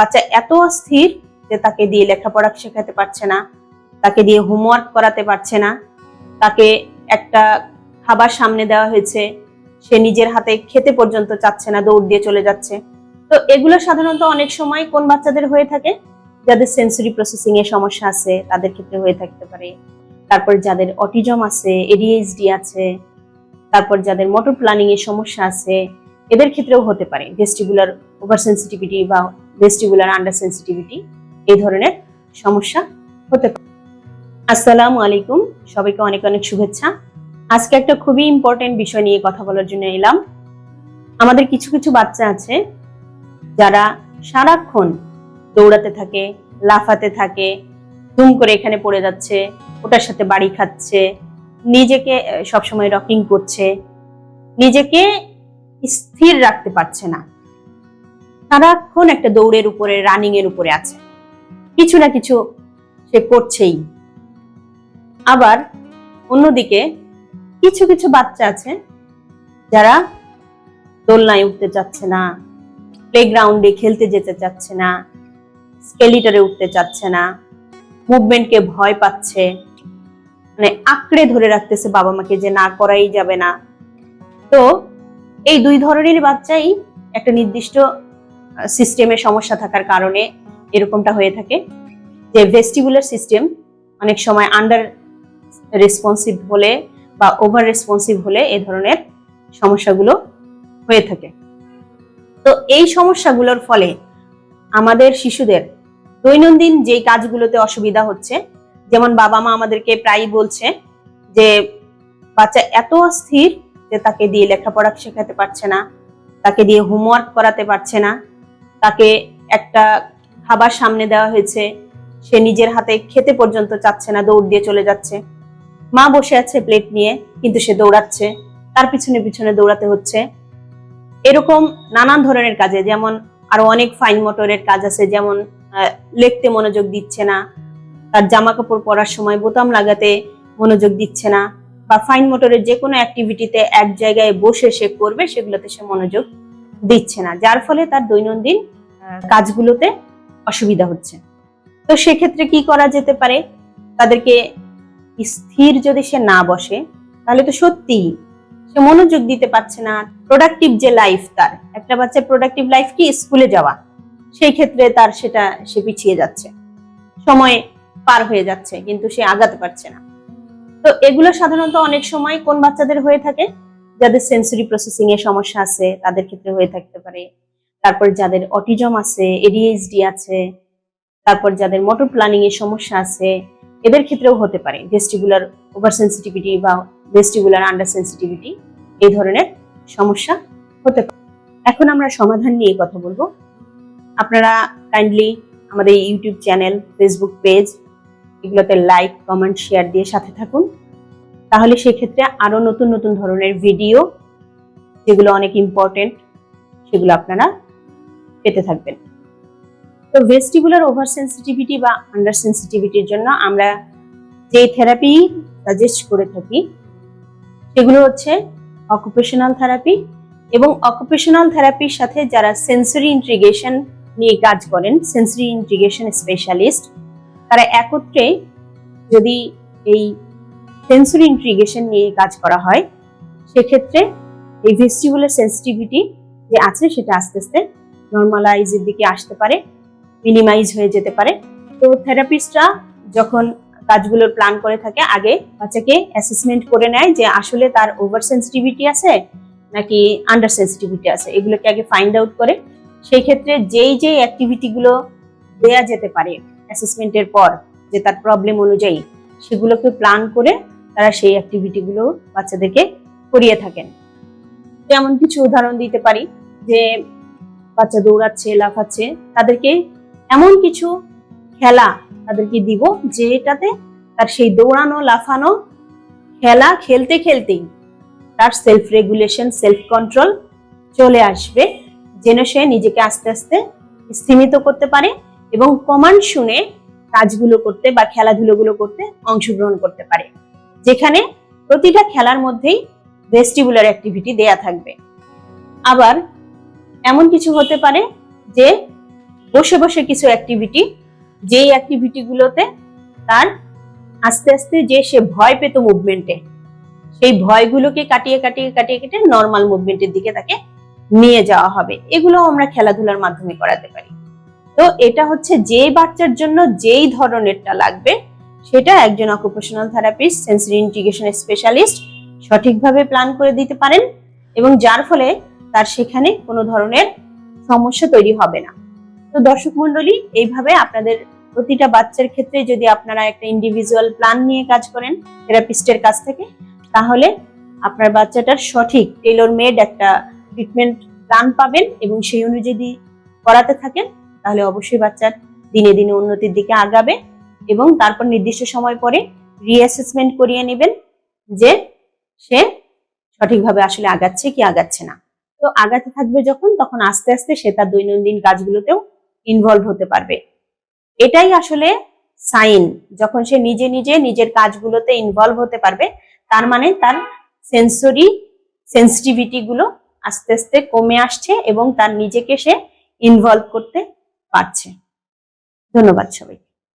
বাচ্চা এত অস্থির যে তাকে দিয়ে লেখাপড়া শেখাতে পারছে না, তাকে দিয়ে হোমওয়ার্ক করাতে পারছে না। তাকে একটা খাবার সামনে দেওয়া হয়েছে, সে নিজের হাতে খেতে পর্যন্ত চাচ্ছে না, দৌড় দিয়ে চলে যাচ্ছে। তো এগুলো সাধারণত অনেক সময় কোন বাচ্চাদের হয়ে থাকে? যাদের সেন্সরি প্রসেসিং এ সমস্যা আছে, তাদের ক্ষেত্রে হয়ে থাকতে পারে। তারপর যাদের অটিজম আছে এডিএইচডি আছে, তারপর যাদের মোটর প্ল্যানিং এর সমস্যা আছে, এদের ক্ষেত্রেও হতে পারে। ভেস্টিবুলার ওভার সেন্সিটিভিটি বা ভেস্টিবুলার আন্ডার সেন্সিটিভিটি এই ধরনের সমস্যা হতে পারে। আসসালামু আলাইকুম, সবাইকে অনেক অনেক শুভেচ্ছা। আজকে একটা খুবই ইম্পর্টেন্ট বিষয় নিয়ে কথা বলার জন্য এলাম। আমাদের কিছু কিছু বাচ্চা আছে যারা সারাক্ষণ দৌড়াতে থাকে, লাফাতে থাকে ধুম করে এখানে পড়ে যাচ্ছে, ওটার সাথে বাড়ি খাচ্ছে, নিজেকে সবসময় রকিং করছে, নিজেকে স্থির রাখতে পারছে না। সারাক্ষণ একটা দৌড়ের উপরে রানিং এর উপরে আছে। কিছু না কিছু সে করছেই। আবার অন্যদিকে কিছু কিছু বাচ্চা আছে যারা দোলনায় উঠতে চাচ্ছে না প্লেগ্রাউন্ডে খেলতে যেতে চাচ্ছে না স্কেলিটারে উঠতে চাচ্ছে না মুভমেন্টকে ভয় পাচ্ছে মানে আঁকড়ে ধরে রাখতেছে বাবা মাকে যে না করাই যাবে না। তো এই দুই ধরনের বাচ্চাই একটা নির্দিষ্ট সিস্টেমের সমস্যা থাকার কারণে এরকমটা হয়ে থাকে। যে ভেস্টিবুলার সিস্টেম অনেক সময় আন্ডার রেসপন্সিভ হলে বা ওভার রেসপন্সিভ হলে এই ধরনের সমস্যাগুলো হয়ে থাকে। তো এই সমস্যাগুলোর ফলে আমাদের শিশুদের দৈনন্দিন যে কাজগুলোতে অসুবিধা হচ্ছে, যেমন বাবা মা আমাদেরকে প্রায়ই বলছে যে, বাচ্চা এত অস্থির যে তাকে দিয়ে লেখাপড়া শেখাতে পারছে না, তাকে দিয়ে হোমওয়ার্ক করাতে পারছে না। তাকে একটা খাবার সামনে দেওয়া হয়েছে। সে নিজের হাতে খেতে পর্যন্ত চাচ্ছে না, দৌড় দিয়ে চলে যাচ্ছে। মা বসে আছে প্লেট নিয়ে, কিন্তু সে দৌড়াচ্ছে। তার পিছনে পিছনে দৌড়াতে হচ্ছে। এরকম নানান ধরনের কাজে, যেমন আরও অনেক ফাইন মোটরের কাজ আছে, যেমন লিখতে মনোযোগ দিচ্ছে না, তার জামা কাপড় পরার সময় বোতাম লাগাতে মনোযোগ দিচ্ছে না, বা ফাইন মোটরের যে কোনো অ্যাক্টিভিটিতে এক জায়গায় বসে সে করবে, সেগুলোতে সে মনোযোগ দিচ্ছে না, যার ফলে তার দৈনন্দিন কাজগুলোতে অসুবিধা হচ্ছে। তো সেক্ষেত্রে কি করা যেতে পারে? তাদেরকে স্থির যদি সে না বসে, তাহলে তো সত্যি সে মনোযোগ দিতে পারছে না। প্রোডাক্টিভ যে লাইফ তার, একটা বাচ্চার প্রোডাক্টিভ লাইফ কি? স্কুলে যাওয়া। সেই ক্ষেত্রে তার সেটা, সে পিছিয়ে যাচ্ছে। সময় পার হয়ে যাচ্ছে, কিন্তু সে আগাতে পারছে না। তো এগুলো সাধারণত অনেক সময় কোন বাচ্চাদের হয়ে থাকে? যাদের সেন্সরি প্রসেসিং এর সমস্যা আছে, তাদের ক্ষেত্রে হয়ে থাকতে পারে। তারপর যাদের অটিজম আছে এডিএইচডি আছে, তারপর যাদের মোটর প্ল্যানিং এর সমস্যা আছে, এদের ক্ষেত্রেও হতে পারে। ভেস্টিবুলার ওভার সেন্সিটিভিটি বা ভেস্টিবুলার আন্ডার সেন্সিটিভিটি এই ধরনের সমস্যা হতে পারে। এখন আমরা সমাধান নিয়ে কথা বলব। আপনারা কাইন্ডলি আমাদের ইউটিউব চ্যানেল ফেসবুক পেজ এগুলোতে লাইক কমেন্ট শেয়ার দিয়ে সাথে থাকুন। তাহলে সেক্ষেত্রে আরও নতুন নতুন ধরনের ভিডিও যেগুলো অনেক ইম্পর্টেন্ট সেগুলো আপনারা পেতে থাকবেন। তো ভেস্টিবুলার ওভার সেন্সিটিভিটি বা আন্ডার সেন্সিটিভিটির জন্য আমরা যে থেরাপি সাজেস্ট করে থাকি, সেগুলো হচ্ছে অকুপেশনাল থেরাপি এবং অকুপেশনাল থেরাপির সাথে যারা সেন্সরি ইন্ট্রিগেশন নিয়ে কাজ করেন সেন্সরি ইন্ট্রিগেশন স্পেশালিস্ট তারা একত্রে যদি এই সেন্সরি ইন্ট্রিগেশন নিয়ে কাজ করা হয়, সেক্ষেত্রে এই ভেস্টিবুলার সেন্সিটিভিটি যে আছে সেটা আস্তে আস্তে নর্মালাইজের দিকে আসতে পারে মিনিমাইজ হয়ে যেতে পারে। তো থেরাপিস্টরা যখন কাজগুলোর প্ল্যান করে থাকে, আগে বাচ্চাকে অ্যাসেসমেন্ট করে নেয় যে আসলে তার ওভার সেন্সিটিভিটি আছে নাকি আন্ডার সেন্সিটিভিটি আছে, এগুলোকে আগে ফাইন্ড আউট করে। সেই ক্ষেত্রে যেই যেই অ্যাক্টিভিটিগুলো দেয়া যেতে পারে অ্যাসেসমেন্টের পর, যে তার প্রবলেম অনুযায়ী, সেগুলোকে প্ল্যান করে তারা সেই অ্যাক্টিভিটিগুলো বাচ্চাদেরকে করিয়ে থাকেন। যেমন কিছু উদাহরণ দিতে পারি যে বাচ্চা দৌড়াচ্ছে, লাফাচ্ছে, তাদেরকে এমন কিছু খেলা তাদেরকে দিব যেটাতে তার সেই দৌড়ানো, লাফানো খেলা খেলতে খেলতেই তার সেলফ রেগুলেশন সেলফ কন্ট্রোল চলে আসবে, যেন সে নিজেকে আস্তে আস্তে স্থিমিত করতে পারে এবং কমান্ড শুনে কাজগুলো করতে বা খেলাধুলোগুলো করতে অংশগ্রহণ করতে পারে। যেখানে প্রতিটা খেলার মধ্যেই ভেস্টিবুলার অ্যাক্টিভিটি দেয়া থাকবে। আবার এমন কিছু হতে পারে যে বসে বসে কিছু অ্যাক্টিভিটি যেই অ্যাক্টিভিটিগুলোতে তার আস্তে আস্তে যে সে ভয় পেত মুভমেন্টে সেই ভয়গুলোকে কাটিয়ে কাটিয়ে কাটিয়ে কেটে নর্মাল মুভমেন্টের দিকে তাকে নিয়ে যাওয়া হবে। এগুলো আমরা খেলাধুলার মাধ্যমে করাতে পারি। তো এটা হচ্ছে যে বাচ্চার জন্য যেই ধরনেরটা লাগবে সেটা একজন occupational therapist sensory integration specialist সঠিকভাবে প্ল্যান করে দিতে পারেন এবং যার ফলে তার সেখানে কোনো ধরনের সমস্যা তৈরি হবে না। তো দর্শক মন্ডলী এইভাবে আপনাদের প্রতিটা বাচ্চার ক্ষেত্রে যদি আপনারা একটা ইন্ডিভিজুয়াল প্ল্যান নিয়ে কাজ করেন থেরাপিস্টের কাছ থেকে, তাহলে আপনার বাচ্চাটার সঠিক টেলর মেড একটা ট্রিটমেন্ট প্ল্যান পাবেন এবং সেই অনুযায়ী করাতে থাকেন, তাহলে অবশ্যই বাচ্চার দিনে দিনে উন্নতির দিকে আগাবে। এবং তারপর নির্দিষ্ট সময় পরে রিঅ্যাসেসমেন্ট করিয়ে নেবেন যে সে সঠিকভাবে আসলে আগাচ্ছে কি আগাচ্ছে না। তো আগাতে থাকবে যখন, তখন আস্তে আস্তে সে তার দৈনন্দিন কাজগুলোতেও ইনভলভ হতে পারবে। এটাই আসলে সাইন যখন সে নিজে নিজে নিজের কাজগুলোতে ইনভলভ হতে পারবে, তার মানে তার সেন্সরি সেন্সিটিভিটি গুলো আস্তে আস্তে কমে আসছে এবং তার নিজেকে সে ইনভলভ করতে পারছে। ধন্যবাদ সবাই